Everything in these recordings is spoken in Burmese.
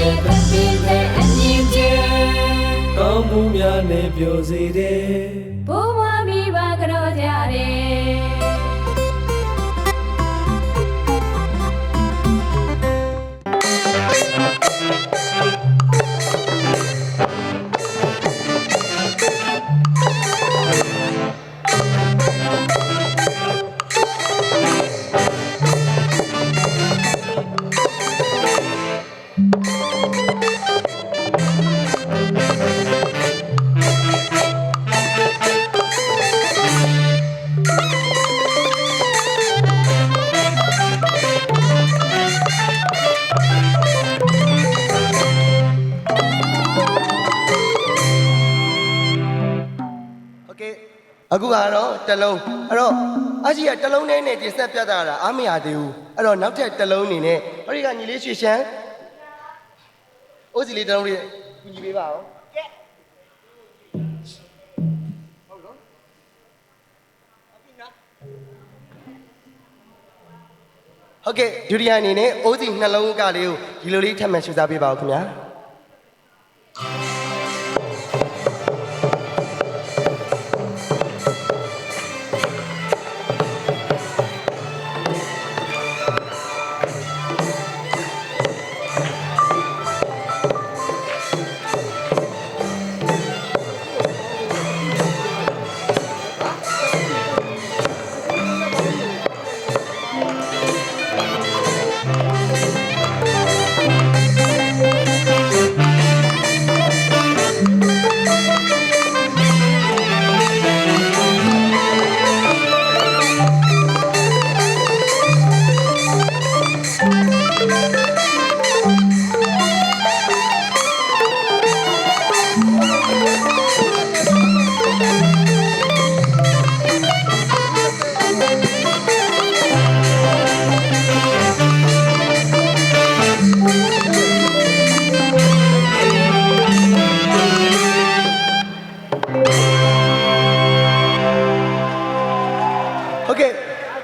ကျေပပင်းတဲ့အမြင့်ကျေကောင်းမှုများနဲ့ပြောစေတယ်ဘုံမမိဘ အခုကတော့တစ်လုံးအဲ့တော့အကြီးကတစ်လုံးနဲ့နဲ့တင်ဆက်ပြတာတာအားမရသေးဘူးအဲ့တော့နောက်ထပ်တစ်လုံးအနေနဲ့ဟောဒီကညီလေးရွှေရှမ်းအိုးစီလေးတစ်လုံးလေးကူညီပေးပါဦးဟုတ်ကဲ့ဒုတိယအနေနဲ့အိုးစီနှလုံးကလေးကိုဒီလိုလေးထပ်မံရှင်းစားပေးပါဦးခင်ဗျာ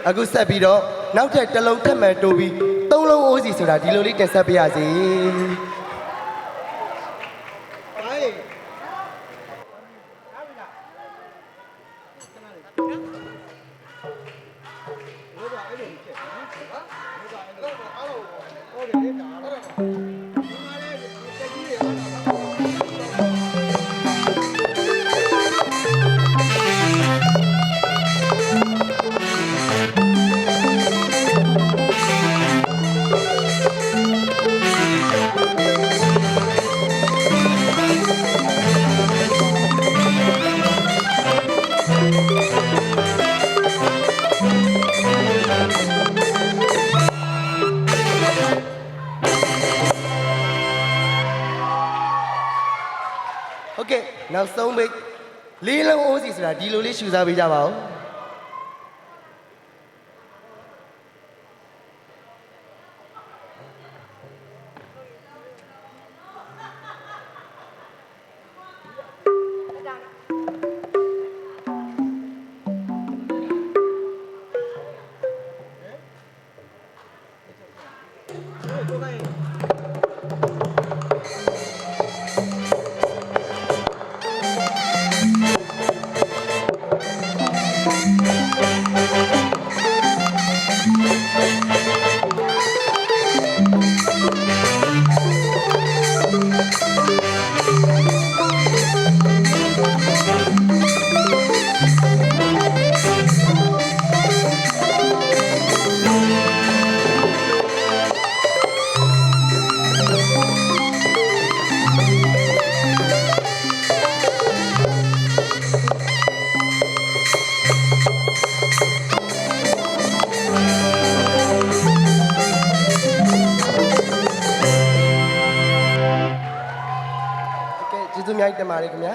အခုဆက်ပြီးတော့နောက်ထပ်တစ်လုံးထပ်မံတိုးပြီးသုံးလုံးအိုးစီဆိုတာဒီလိုလေးတင်ဆက်ပေးရစီဟုတ်ကဲ့ နောက်ဆုံးပိတ်လေးလုံးအိုးစီဆိုတာဒီလိုလေးရှူစားပေးကြပါဦးဟုတ်ကဲ့ အများကြီးတင်ပါတယ်ခင်ဗျာ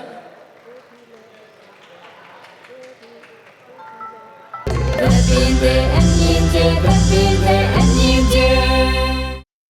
ပပင်းတဲ့အမြင့်ကျေပပင်းတဲ့အ